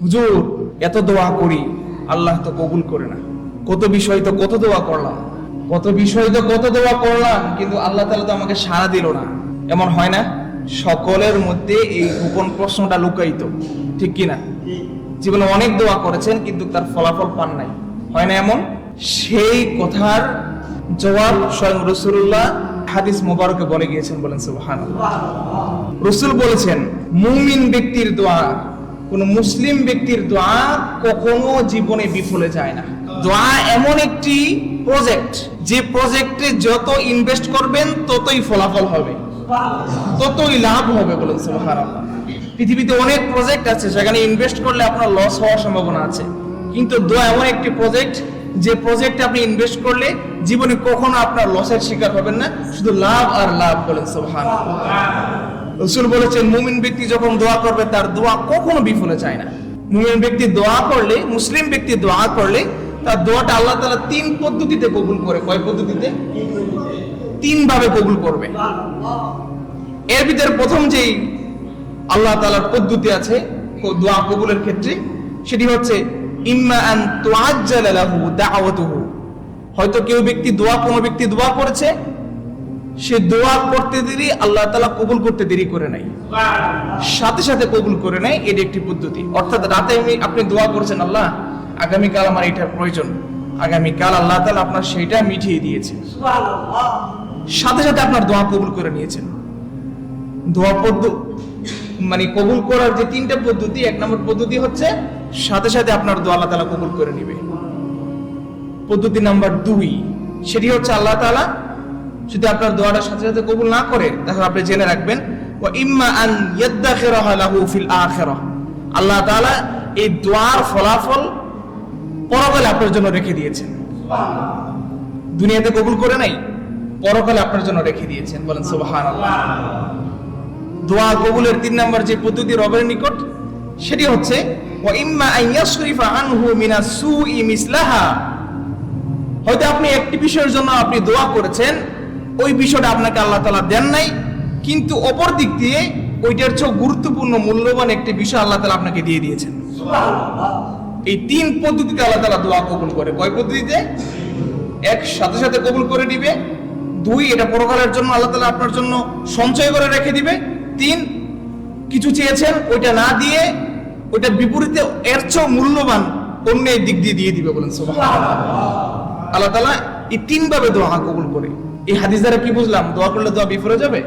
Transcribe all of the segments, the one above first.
হুজুর, এত দোয়া করি, আল্লাহ তো কবুল করে না। কত বিষয় তো কত দোয়া করলাম। কত বিষয় তো কত দোয়া করলাম, কিন্তু আল্লাহ তালা তো আমাকে সাড়া দিল না। এমন হয় না? সকলের মধ্যে এই গোপন প্রশ্নটা লুকায়িত। ঠিক কি না জীবনে অনেক দোয়া করেছেন, কিন্তু তার ফলাফল পান নাই। হয় না এমন? সেই কথার জবাব স্বয়ং রসুল্লাহ হাদিস মোবারকে বলে গিয়েছেন বলেন সুবহান রসুল বলেছেন, মুমিন ব্যক্তির দোয়া কোন মুসলিম ব্যক্তির দোয়া কখনো জীবনে বিফলে যায় না। দোয়া এমন একটি প্রজেক্ট যে প্রজেক্টে যত ইনভেস্ট করবেন, ততই ফলাফল হবে। ততই লাভ হবে বলেন পৃথিবীতে অনেক প্রজেক্ট আছে, সেখানে ইনভেস্ট করলে আপনার লস হওয়ার সম্ভাবনা আছে। কিন্তু দোয়া এমন একটি প্রজেক্ট যে প্রজেক্টে আপনি ইনভেস্ট করলে জীবনে কখনো আপনার লসের শিকার হবেন না। শুধু লাভ আর লাভ বলেন, সুবহানাল্লাহ। রসুল বলেছেন, মুমিন ব্যক্তি যখন দোয়া করবে, তার দোয়া কখনো বিফলে যায় না। মুমিন ব্যক্তি দোয়া করলে, মুসলিম ব্যক্তি দোয়া করলে, তার দোয়াটা আল্লাহ তাআলা তিন পদ্ধতিতে কবুল করে। কয় পদ্ধতিতে? তিন ভাবে কবুল করবে। এর ভিতরে প্রথম যেই আল্লাহ তাআলার পদ্ধতি আছে দোয়া কবুলের ক্ষেত্রে, সেটি হচ্ছে, ইম্মা আন তুআজ্জালা লাহু দাওয়াতুহু হয়তো কেউ ব্যক্তি দোয়া, কোনো ব্যক্তি দোয়া করেছে সে দোয়া করতে দেরি, আল্লাহ তালা কবুল করতে দেরি করে নাই। সাথে সাথে কবুল করে নেয়, এটি একটি পদ্ধতি। অর্থাৎ রাতে আপনি দোয়া করছেন, আল্লাহ, আগামীকাল আমার এটার প্রয়োজন। আগামীকাল আল্লাহ তাআলা আপনার সেইটা মিটিয়ে দিয়েছে। সাথে সাথে আপনার দোয়া কবুল করে নিয়েছেন। দোয়া পদ্ধতি মানে কবুল করার যে তিনটা পদ্ধতি, এক নম্বর পদ্ধতি হচ্ছে, সাথে সাথে আপনার দোয়া আল্লাহ তাআলা কবুল করে নিবে। পদ্ধতি নাম্বার দুই, সেটি হচ্ছে আল্লাহ তাআলা যদি আপনার দোয়াটা সাথে সাথে কবুল না করে তাহলে আপনি জেনে রাখবেন, ওয়া ইম্মা আন লাহু ফিল আখিরাহ আল্লাহ তাআলা এই দোয়ার ফলাফল পরকালে আপনার জন্য রেখে দিয়েছেন। দুনিয়াতে কবুল করে নাই, পরকালে আপনার জন্য রেখে দিয়েছেন। বলেন, সুবহানাল্লাহ। দোয়া কবুলের তিন নম্বর যে পদ্ধতি রবের নিকট, সেটি হচ্ছে, ওয়া ইম্মা আন ইয়াসরিফা আনহু মিনাস সুই মিসলাহা। হয়তো আপনি একটি বিষয়ের জন্য আপনি দোয়া করেছেন ওই বিষয়টা আপনাকে আল্লাহ তাআলা দেন নাই। কিন্তু অপর দিক দিয়ে ওইটার চেয়ে গুরুত্বপূর্ণ, মূল্যবান একটি বিষয় আল্লাহ তাআলা আপনাকে দিয়ে দিয়েছেন। এই তিন পদ্ধতিতে আল্লাহ তাআলা দোয়া কবুল করে। কয় পদ্ধতিতে? এক, সাথে সাথে কবুল করে দিবে দুই, এটা পরকালের জন্য আল্লাহ তাআলা আপনার জন্য সঞ্চয় করে রেখে দিবে। তিন, কিছু চেয়েছেন, ওইটা না দিয়ে ওইটা বিপরীতে এর চেয়েও মূল্যবান অন্য দিক দিয়ে দিয়ে দিবে বলেন সুবহানাল্লাহ। আল্লাহ তাআলা এই তিনভাবে দোয়া কবুল করে। এই হাদিস দ্বারা কি বুঝলাম? দোয়া করলে দোয়া বিফলে যাবে?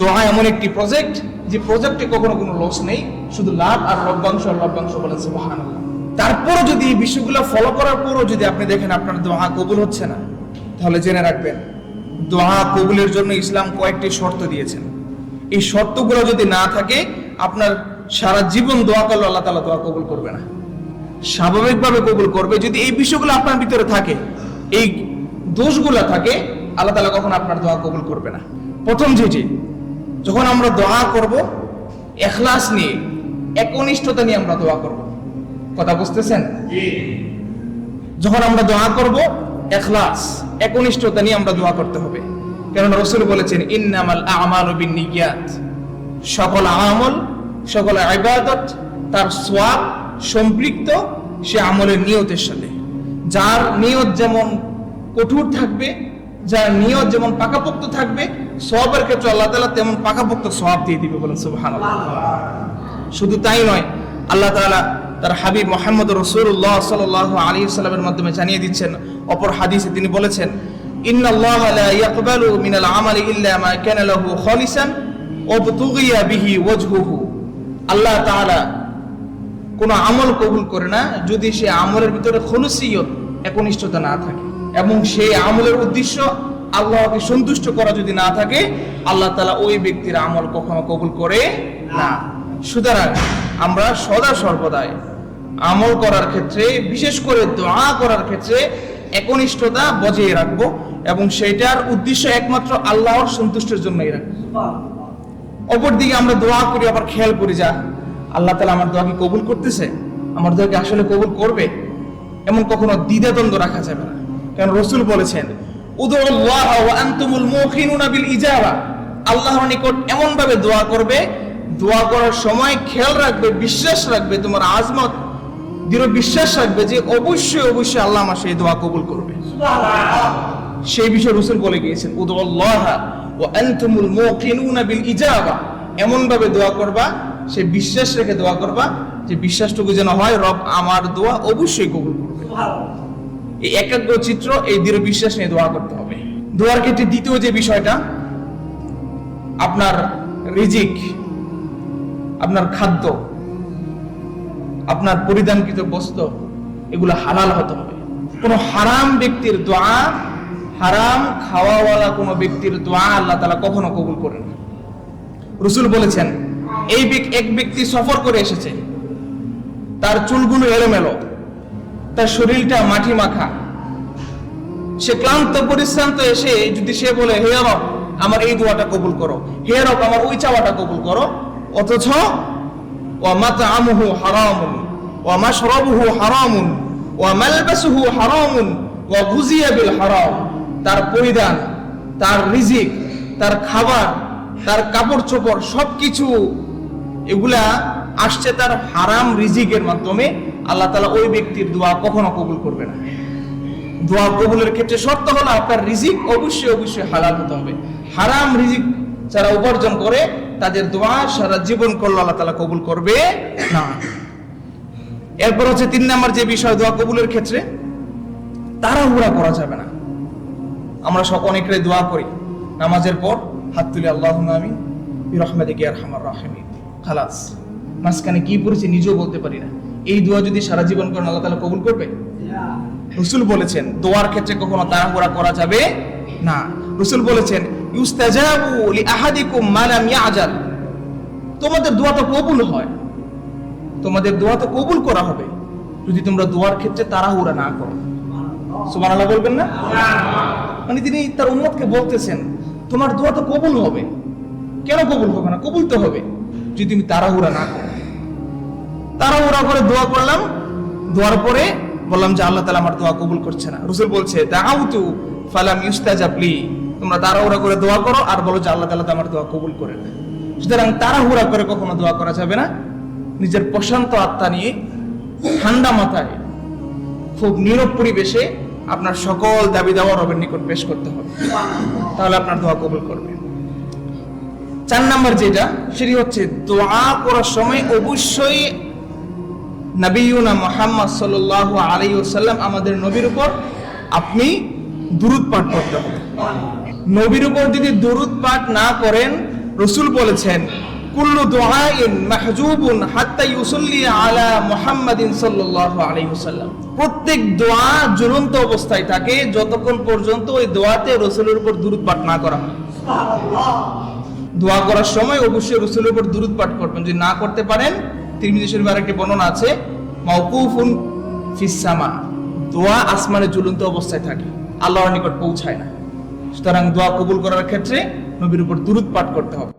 দোয়া এমন একটি প্রজেক্ট যে প্রজেক্টে কখনো কোনো লস নেই শুধু লাভ আর লভ্যাংশ আর লভ্যাংশ বলেন সুবহানাল্লাহ। তারপরও যদি এই বিষয়গুলো ফলো করার পরও যদি আপনি দেখেন আপনার দোয়া কবুল হচ্ছে না তাহলে জেনে রাখবেন দোয়া কবুলের জন্য ইসলাম কয়েকটি শর্ত দিয়েছেন। এই শর্তগুলো যদি না থাকে আপনার সারা জীবন দোয়া করলে আল্লাহ তাআলা দোয়া কবুল করবে না। স্বাভাবিকভাবে কবুল করবে। যদি এই বিষয়গুলো আপনার ভিতরে থাকে এই দোষগুলো থাকে আল্লাহ তাআলা কখন আপনার দোয়া কবুল করবে না। প্রথম যেটি যখন আমরা দোয়া করব এখলাস নিয়ে একনিষ্ঠতা নিয়ে আমরা দোয়া করব। কথা বুঝতেছেন? যখন আমরা দোয়া করব এখলাস একনিষ্ঠতা নিয়ে আমরা দোয়া করতে হবে। কেননা রসুল বলেছেন ইন্নামাল আমালু বিন্নিয়াত। সকল আমল সকল ইবাদত তার সোয়াব সম্পৃক্ত সে আমলের নিয়তের সাথে। যার নিয়ত যেমন কঠোর থাকবে, যার নিয়ত যেমন পাকাপোক্ত থাকবে সবের ক্ষেত্রে আল্লাহ তাআলা তেমন পাকাপোক্ত সওয়াব দিয়ে দিবে বলেন সুবহানাল্লাহ। শুধু তাই নয়, আল্লাহ তাআলা তার হাবিব মোহাম্মদ রসুল্লাহ সাল্লাহ আলী সাল্লামের মাধ্যমে জানিয়ে দিচ্ছেন, অপর হাদিসে তিনি বলেছেন, ইন্নাল্লাহ লা ইয়াকবালু মিনাল আমালি ইল্লা মা কানা লাহু খালিসান ওয়াবতুগিয়া বিহি ওয়াজহুহু। আল্লাহ তাআলা কোন আমল কবুল করে না, যদি সে আমলের ভিতরে খলুসিয়ত একনিষ্ঠতা না থাকে। এবং সেই আমলের উদ্দেশ্য আল্লাহকে সন্তুষ্ট করা যদি না থাকে, আল্লাহ তালা ওই ব্যক্তির আমল কখনো কবুল করে না। সুতরাং আমরা সদা সর্বদাই আমল করার ক্ষেত্রে, বিশেষ করে দোয়া করার ক্ষেত্রে একনিষ্ঠতা বজায় রাখব এবং সেটার উদ্দেশ্য একমাত্র আল্লাহর সন্তুষ্টের জন্যই রাখব। অপরদিকে আমরা দোয়া করি, আবার খেয়াল করি, যা আল্লাহ তালা আমার দোয়াকে কবুল করতেছে, আমার দোয়াকে আসলে কবুল করবে, এমন কখনো দ্বিধাদ্বন্দ্ব রাখা যাবে না। কারণ রসুল বলেছেন আল্লাহর নিকট এমন ভাবে দোয়া করবে দোয়া করার সময় খেয়াল রাখবে বিশ্বাস রাখবে তোমার আজমত দৃঢ় বিশ্বাস রাখবে যে অবশ্যই অবশ্যই আল্লাহ আমার সেই দোয়া কবুল করবে। সেই বিষয়ে রসুল বলে গিয়েছেন উদুল্লাহ ও আনতুমুল মুকিনুনা বিল ইজাবা। এমন ভাবে দোয়া করবা সে বিশ্বাস রেখে দোয়া করবা যে বিশ্বাসটুকু যেন হয় রব আমার দোয়া অবশ্যই কবুল করবে। এই একাগ্র চিত্র, এই দৃঢ় বিশ্বাস নিয়ে দোয়া করতে হবে। দোয়ার ক্ষেত্রে দ্বিতীয় যে বিষয়টা, আপনার রিজিক, আপনার খাদ্য, আপনার পরিধানকৃত বস্ত্র এগুলো হালাল হতে হবে। কোনো হারাম ব্যক্তির দোয়া, হারাম খাওয়াওয়ালা কোনো ব্যক্তির দোয়া আল্লাহ তালা কখনো কবুল করেন রসুল বলেছেন, এই এক ব্যক্তি সফর করে এসেছে, তার চুলগুলো এলোমেলো তার শরীরটা মাটি মাখা। সে ক্লান্ত, পরিশ্রান্ত এসে যদি সে বলে, হে রব, আমার এই দোয়াটা কবুল করো। হে রব, আমার ওই চাওয়াটা কবুল করো। অথচ, ওয়া মাতআমুহু হারামুন, ওয়া মাশরাবুহু হারামুন, ওয়া মালবাসুহু হারামুন, ওয়া গুজিয়া বিল হারাম। তার পরিধান, তার রিজিক, তার খাবার, তার কাপড় চোপড় সবকিছু, এগুলা আসছে তার হারাম রিজিকের মাধ্যমে আল্লাহ তাআলা ওই ব্যক্তির দোয়া কখনো কবুল করবে না। দোয়া কবুলের ক্ষেত্রে শর্ত হলো আপনার রিজিক অবশ্যই অবশ্যই হালাল হতে হবে। হারাম রিজিক যারা উপার্জন করে, তাদের দোয়া সারা জীবন করল আল্লাহ তালা কবুল করবে না। এরপর হচ্ছে তিন নম্বর যে বিষয়, দোয়া কবুলের ক্ষেত্রে তাড়াহুড়া করা যাবে না। আমরা সব অনেকটাই দোয়া করি। নামাজের পর হাত তুলে আল্লাহ আমি রহমাদে কে আর হামার রাহেমি খালাস। মাঝখানে কি পড়েছে নিজেও বলতে পারি না। এই দোয়া যদি সারা জীবন করেন, আল্লাহ তালা কবুল করবে? রসুল বলেছেন, দোয়ার ক্ষেত্রে কখনো তাড়াহুড়া করা যাবে না। রসুল বলেছেন তোমাদের দোয়া তো কবুল হয়। তোমাদের দোয়া তো কবুল করা হবে, যদি তোমরা দোয়ার ক্ষেত্রে তাড়াহুড়া না করো। সুবহানাল্লাহ বলবেন না? মানে তিনি তার উম্মতকে বলতেছেন, তোমার দোয়া তো কবুল হবে। কেন কবুল হবে না? কবুল তো হবে, যদি তুমি তাড়াহুড়া না করো। তাড়াহুড়া করে দোয়া করলাম। দোয়ার পরে বললাম যে আল্লাহ তালা আমার দোয়া কবুল করছে না। রসুল বলছে দাউতু ফালাম ইউস্তাজাবলি তোমরা তাড়াহুড়া করে দোয়া করো আর বলো যে আল্লাহ তালা তো আমার দোয়া কবুল করে না সুতরাং তাড়াহুড়া করে কখনো দোয়া করা যাবে না। নিজের প্রশান্ত আত্মা নিয়ে ঠান্ডা মাথায়, খুব নীরব পরিবেশে আপনার সকল দাবি দাওয়া রবের নিকট পেশ করতে হবে। তাহলে আপনার দোয়া কবুল করবে। চার নাম্বার যেটা, সেটি হচ্ছে দোয়া করার সময় অবশ্যই নবীনা মোহাম্মদ সাল্লাহ আলী সাল্লাম আমাদের নবীর উপর আপনি দুরুদ পাঠ করতে হবে। নবীর উপর যদি দুরুদ পাঠ না করেন রসুল বলেছেন কুল্লু মাহজুবুন হাত্তা ইউসল্লি আলা মুহাম্মাদিন সাল্লাল্লাহু আলাইহি ওয়াসাল্লাম। প্রত্যেক দোয়া জ্বলন্ত অবস্থায় থাকে যতক্ষণ পর্যন্ত ওই দোয়াতে রসুলের উপর দুরুদ পাঠ না করা হয়। দোয়া করার সময় অবশ্যই রসুলের উপর দুরুদ পাঠ করবেন। যদি না করতে পারেন তিরমিজি শরীফের আরেকটি বর্ণনা আছে মাউকুফুন ফিসামা দোয়া আসমানে ঝুলন্ত অবস্থায় থাকে, আল্লাহর নিকট পৌঁছায় না। সুতরাং দোয়া কবুল করার ক্ষেত্রে নবীর উপর দুরুদ পাঠ করতে হবে।